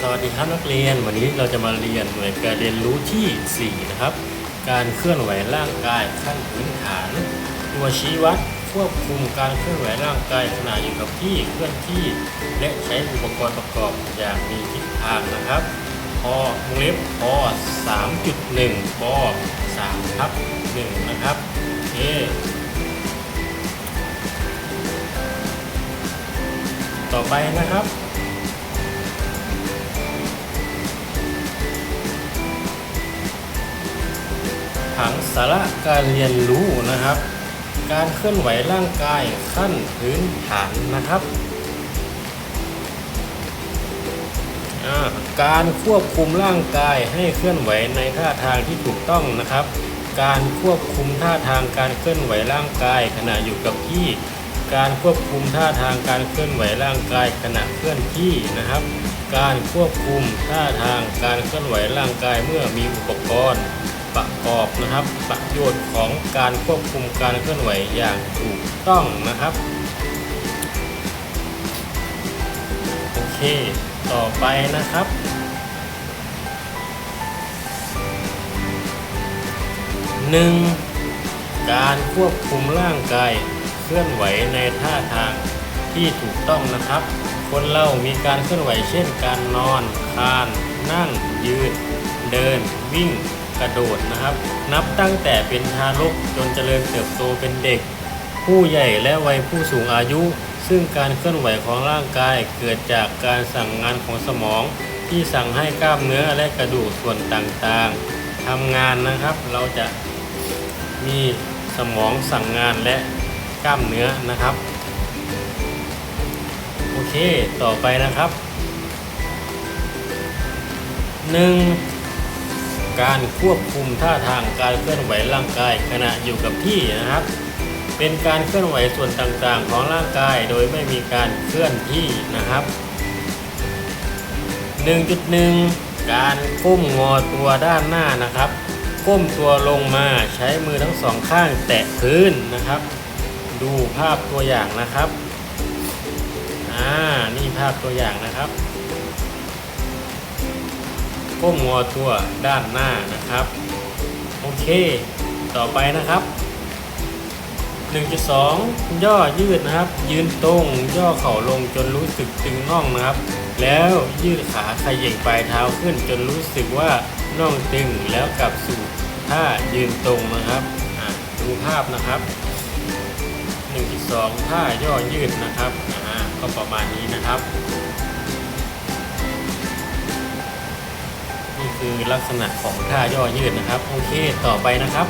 สวัสดีครับนักเรียน วันนี้เราจะมาเรียนหน่วยการเรียนรู้ที่ 4 นะครับ การเคลื่อนไหวร่างกายขั้นพื้นฐาน ตัวชี้วัดควบคุมการเคลื่อนไหวร่างกายขณะอยู่กับที่เคลื่อนที่ และใช้อุปกรณ์ประกอบอย่างมีทิศทางนะครับพอวงเล็บพอ3.1ป3ทับ1นะครับโอเคต่อไปนะครับ ผังสาระการเรียนรู้นะครับ การเคลื่อนไหวร่างกายขั้นพื้นฐานนะครับ การควบคุมร่างกายให้เคลื่อนไหวในท่าทางที่ถูกต้องนะครับ การควบคุมท่าทางการเคลื่อนไหวร่างกายขณะอยู่กับที่ การควบคุมท่าทางการเคลื่อนไหวร่างกายขณะเคลื่อนที่นะครับการควบคุมท่าทางการเคลื่อนไหวร่างกายเมื่อมีอุปกรณ์ ประกอบนะครับ ประโยชน์ของการควบคุมการเคลื่อนไหวอย่างถูกต้องนะครับ โอเค ต่อไปนะครับ 1. การควบคุมร่างกายเคลื่อนไหวในท่าทางที่ถูกต้องนะครับ คนเรามีการเคลื่อนไหวเช่น การนอน คาน นั่ง ยืน เดิน วิ่ง กระโดดนะครับ นับตั้งแต่เป็นทารกจนเจริญเติบโตเป็นเด็ก ผู้ใหญ่และวัยผู้สูงอายุ ซึ่งการเคลื่อนไหวของร่างกายเกิดจากการสั่งงานของสมอง ที่สั่งให้กล้ามเนื้อและกระดูกส่วนต่างๆทำงานนะครับ เราจะมีสมองสั่งงานและกล้ามเนื้อนะครับโอเคต่อไปนะครับ 1. การควบคุมท่าทางการเคลื่อนไหวร่างกายขณะอยู่กับที่นะครับ เป็นการเคลื่อนไหวส่วนต่างๆ ของร่างกายโดยไม่มีการเคลื่อนที่นะครับ 1.1 การก้มงอตัวด้านหน้านะครับ ก้มตัวลงมาใช้มือทั้งสองข้างแตะพื้นนะครับ ดูภาพตัวอย่างนะครับ อ่า นี่ภาพตัวอย่างนะครับ ก้มงอตัวด้านหน้านะครับ โอเค ต่อไปนะครับ 1.2 ย่อยืดนะครับ ยืนตรงย่อเข่าลงจนรู้สึกตึงน่องนะครับ แล้วยืดขาขย่งปลายเท้าขึ้นจนรู้สึกว่าน่องตึงแล้วกลับสู่ท่ายืนตรงนะครับดูภาพนะครับ 1.2ท่าย่อยืดนะครับอ่าก็ประมาณนี้นะครับ คือลักษณะของท่าย่อยืดนะครับ โอเคต่อไปนะครับ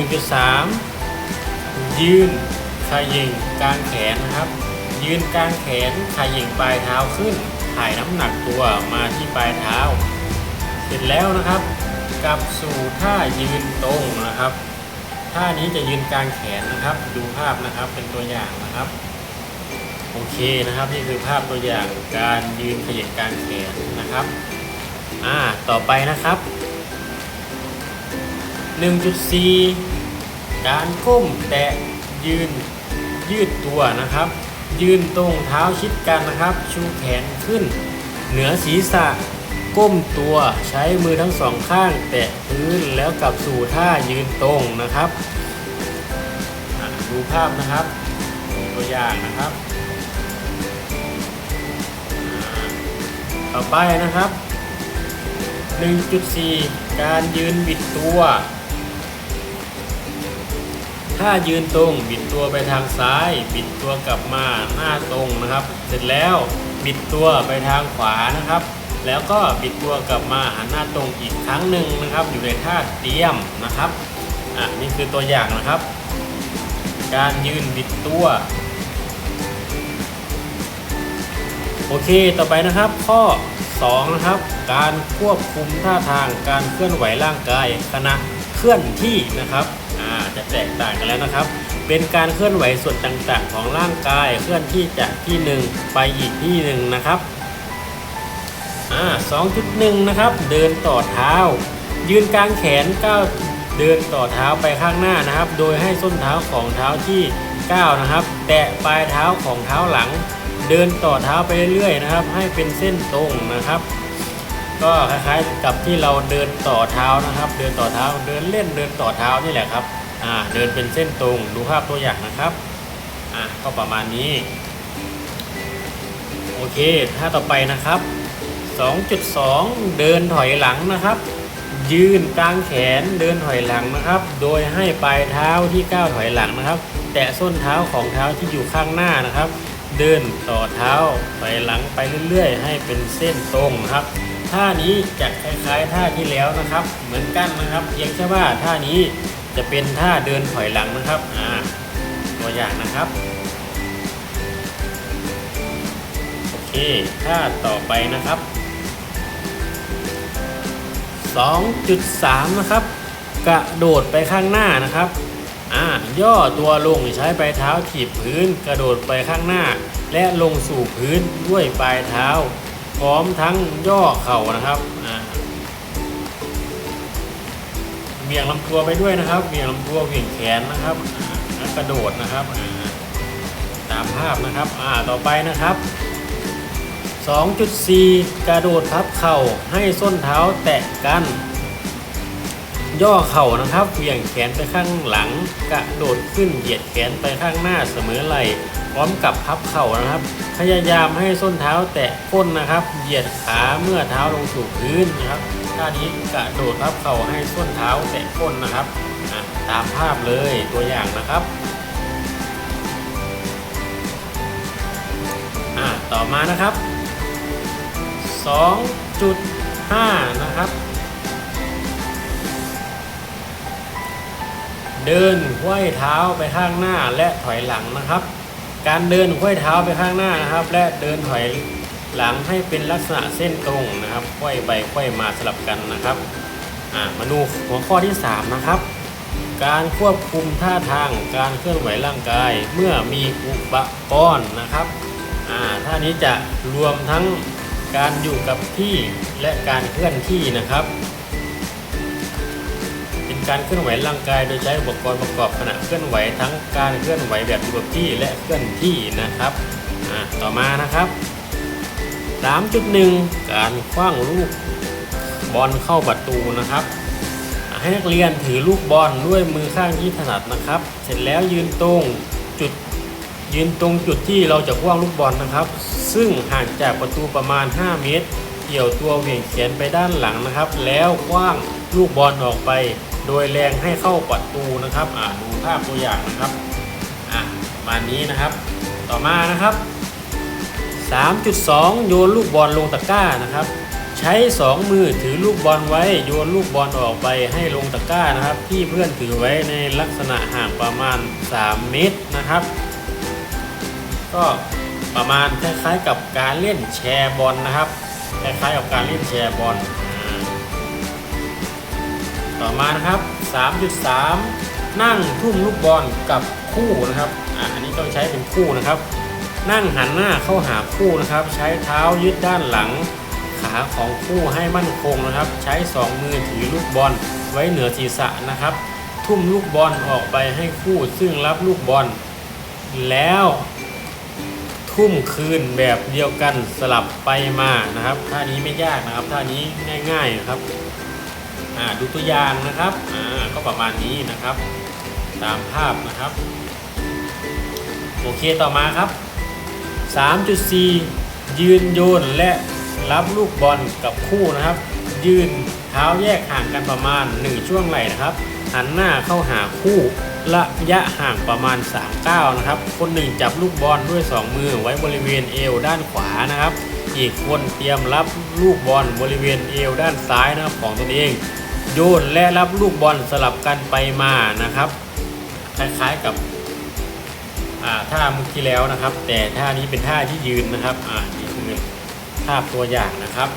1.3 ยืนขย่งกลางแขนนะครับ ยืนกลางแขนขย่งปลายเท้าขึ้นถ่ายน้ำหนักตัวมาที่ปลายเท้า เสร็จแล้วนะครับกลับสู่ท่ายืนตรงนะครับท่านี้จะยืนกลางแขนนะครับ ดูภาพนะครับเป็นตัวอย่างนะครับ โอเคนะครับนี่คือภาพตัวอย่างการยืนขย่งกางแขนนะครับอ่าต่อไปนะครับ 1.4 การก้มแตะยืนยืดตัวนะครับ ยืนตรงเท้าชิดกันนะครับ ชูแขนขึ้น เหนือศีรษะก้มตัวใช้มือทั้งสองข้าง แตะพื้นแล้วกลับสู่ท่ายืนตรงนะครับ ดูภาพนะครับ ตัวอย่างนะครับ ต่อไปนะครับ 1.4 การยืนบิดตัว ถ้ายืนตรงบิดตัวไปทางซ้าย บิดตัวกลับมาหน้าตรงนะครับ เสร็จแล้วบิดตัวไปทางขวานะครับ แล้วก็บิดตัวกลับมาหันหน้าตรงอีกครั้งหนึ่งนะครับ อยู่ในท่าเตรียมนะครับอะนี่คือตัวอย่างนะครับ การยืนบิดตัว โอเค ต่อไปนะครับ ข้อ 2 นะครับ การควบคุมท่าทางการเคลื่อนไหวร่างกายขณะเคลื่อนที่นะครับอ่าจะแตกต่างกันแล้วนะครับ เป็นการเคลื่อนไหวส่วนต่างๆ ของร่างกายเคลื่อนที่จากที่หนึ่งไปอีกที่หนึ่งนะครับอ่า2.1นะครับ เดินต่อเท้า ยืนกลางแขนก้าวเดินต่อเท้าไปข้างหน้านะครับ โดยให้ส้นเท้าของเท้าที่ก้าวนะครับ แตะปลายเท้าของเท้าหลัง เดินต่อเท้าไปเรื่อยๆนะครับ ให้เป็นเส้นตรงนะครับ ก็คล้ายๆกับที่เราเดินต่อเท้านะครับ เดินต่อเท้าเดินเล่นเดินต่อเท้านี่แหละครับอ่าเดินเป็นเส้นตรงดูภาพตัวอย่างนะครับอ่าก็ประมาณนี้โอเคท่าต่อไปนะครับ 2.2 เดินถอยหลังนะครับ ยืนกลางแขนเดินถอยหลังนะครับ โดยให้ปลายเท้าที่ก้าวถอยหลังนะครับ แตะส้นเท้าของเท้าที่อยู่ข้างหน้านะครับ เดินต่อเท้าถอยหลังไปเรื่อยๆ ให้เป็นเส้นตรงครับ ท่านี้จะคล้ายๆท่าที่แล้วนะครับ เหมือนกันนะครับเพียงแค่ว่าท่านี้จะเป็นท่าเดินถอยหลังนะครับอ่าตัวอย่างนะครับโอเคท่าต่อไปนะครับ 2.3 นะครับ กระโดดไปข้างหน้านะครับ อ่าย่อตัวลงใช้ปลายเท้าถีบพื้น กระโดดไปข้างหน้า และลงสู่พื้นด้วยปลายเท้า พร้อมทั้งย่อเข่านะครับอ่าเบี่ยงลำตัวไปด้วยนะครับเบี่ยงลำตัวเบี่ยงแขนนะครับกระโดดนะครับตามภาพนะครับอ่าต่อไปนะครับ 2.4 กระโดดพับเข่าให้ส้นเท้าแตะกัน ย่อเข่านะครับเหวี่ยงแขนไปข้างหลัง กระโดดขึ้นเหยียดแขนไปข้างหน้าเสมอไหล่พร้อมกับพับเข่านะครับ พยายามให้ส้นเท้าแตะก้นนะครับ เหยียดขาเมื่อเท้าลงสู่พื้นนะครับท่านี้กระโดดพับเข่าให้ส้นเท้าแตะก้นนะครับตามภาพเลยตัวอย่างนะครับต่อมานะครับ 2.5 นะครับ เดินควยเท้าไปข้างหน้าและถอยหลังนะครับ การเดินควยเท้าไปข้างหน้านะครับ และเดินถอยหลังให้เป็นลักษณะเส้นตรงนะครับควยไปควยมาสลับกันนะครับอ่ามาดูหัวข้อที่ 3 นะครับ การควบคุมท่าทางการเคลื่อนไหวร่างกายเมื่อมีอุปกรณ์นะครับอ่าท่านี้จะรวมทั้งการอยู่กับที่และการเคลื่อนที่นะครับ การเคลื่อนไหวร่างกายโดยใช้อุปกรณ์ประกอบขณะเคลื่อนไหวทั้งการเคลื่อนไหวแบบอยู่กับที่และเคลื่อนที่นะครับต่อมานะครับ 3.1 การคว้างลูกบอลเข้าประตูนะครับ ให้นักเรียนถือลูกบอลด้วยมือข้างที่ถนัดนะครับ เสร็จแล้วยืนตรงจุดยืนตรงจุดที่เราจะคว้างลูกบอลนะครับ ซึ่งห่างจากประตูประมาณ 5 เมตร เกี่ยวตัวเหวี่ยงแขนไปด้านหลังนะครับ แล้วคว้างลูกบอลออกไป โดยแรงให้เข้าประตูนะครับอ่าดูภาพตัวอย่างนะครับอ่าประมาณนี้นะครับ ต่อมานะครับ 3.2 โยนลูกบอลลงตะกร้านะครับ ใช้ 2 มือถือลูกบอลไว้โยนลูกบอลออกไปให้ลงตะกร้านะครับ ที่เพื่อนถือไว้ในลักษณะห่างประมาณ 3 เมตรนะครับ ก็ประมาณคล้ายๆกับการเล่นแชร์บอลนะครับคล้ายๆกับการเล่นแชร์บอล อ่าต่อมานะครับ 3.3 นั่งทุ่มลูกบอลกับคู่นะครับอ่าอันนี้ต้องใช้เป็นคู่นะครับ นั่งหันหน้าเข้าหาคู่นะครับ ใช้เท้ายึดด้านหลัง ขาของคู่ให้มั่นคงนะครับ ใช้สองมือถือลูกบอลไว้เหนือศีรษะนะครับ ทุ่มลูกบอลออกไปให้คู่ซึ่งรับลูกบอล แล้วทุ่มคืนแบบเดียวกันสลับไปมานะครับท่านี้ไม่ยากนะครับท่านี้ง่ายๆนะครับ อ่าดูตัวอย่างนะครับอ่าก็ประมาณนี้นะครับ ตามภาพนะครับ โอเคต่อมาครับ 3.4 ยืนโยนและรับลูกบอลกับคู่นะครับ ยืนเท้าแยกห่างกันประมาณ 1 ช่วงไหล่นะครับ หันหน้าเข้าหาคู่ระยะห่างประมาณ3ก้าวนะครับ คนหนึ่งจับลูกบอลด้วย 2 มือไว้บริเวณเอวด้านขวานะครับ อีกคนเตรียมรับลูกบอลบริเวณเอวด้านซ้ายนะครับของตนเอง โยนและรับลูกบอลสลับกันไปมานะครับ คล้ายๆกับท่าเมื่อกี้แล้วนะครับ แต่ท่านี้เป็นท่าที่ยืนนะครับอ่านี่คือภาพตัวอย่างนะครับ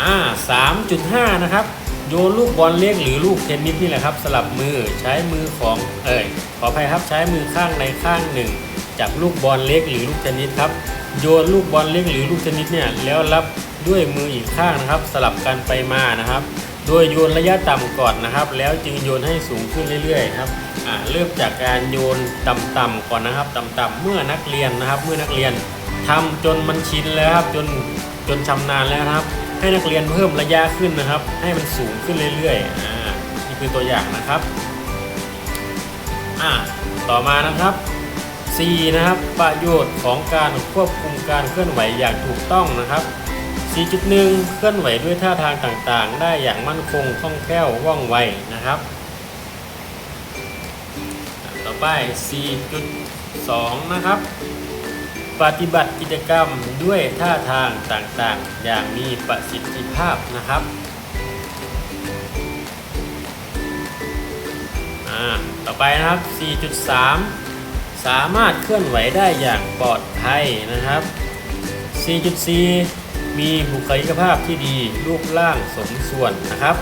อ่าสามจุดห้านะครับ โยนลูกบอลเล็กหรือลูกเทนนิสนี่แหละครับ สลับมือใช้มือของเอ่ยขออภัยครับใช้มือข้างในข้างหนึ่งจับลูกบอลเล็กหรือลูกเทนนิสครับโยนลูกบอลเล็กหรือลูกเทนนิสเนี่ยแล้วรับ ด้วยมืออีกข้างนะครับ สลับกันไปมานะครับ โดยโยนระยะต่ำก่อนนะครับ แล้วจึงโยนให้สูงขึ้นเรื่อยๆครับเริ่มจากการโยนต่ำๆก่อนนะครับ ต่ำๆเมื่อนักเรียนนะครับ เมื่อนักเรียนทำจนมันชินแล้วครับจนจนชำนาญแล้วครับ ให้นักเรียนเพิ่มระยะขึ้นนะครับ ให้มันสูงขึ้นเรื่อยๆอ่านี่คือตัวอย่างนะครับอ่าต่อมานะครับ C นะครับประโยชน์ของการควบคุมการเคลื่อนไหวอย่างถูกต้องนะครับ 4.1 เคลื่อนไหวด้วยท่าทางต่างๆ ได้อย่างมั่นคงคล่องแคล่วว่องไวนะครับ ต่อไป 4.2 นะครับ ปฏิบัติกิจกรรมด้วยท่าทางต่างๆ อย่างมีประสิทธิภาพนะครับต่อไปนะครับ 4.3 สามารถเคลื่อนไหวได้อย่างปลอดภัยนะครับ 4.4 มีบุคลิกภาพที่ดีรูปร่างสมส่วนนะครับ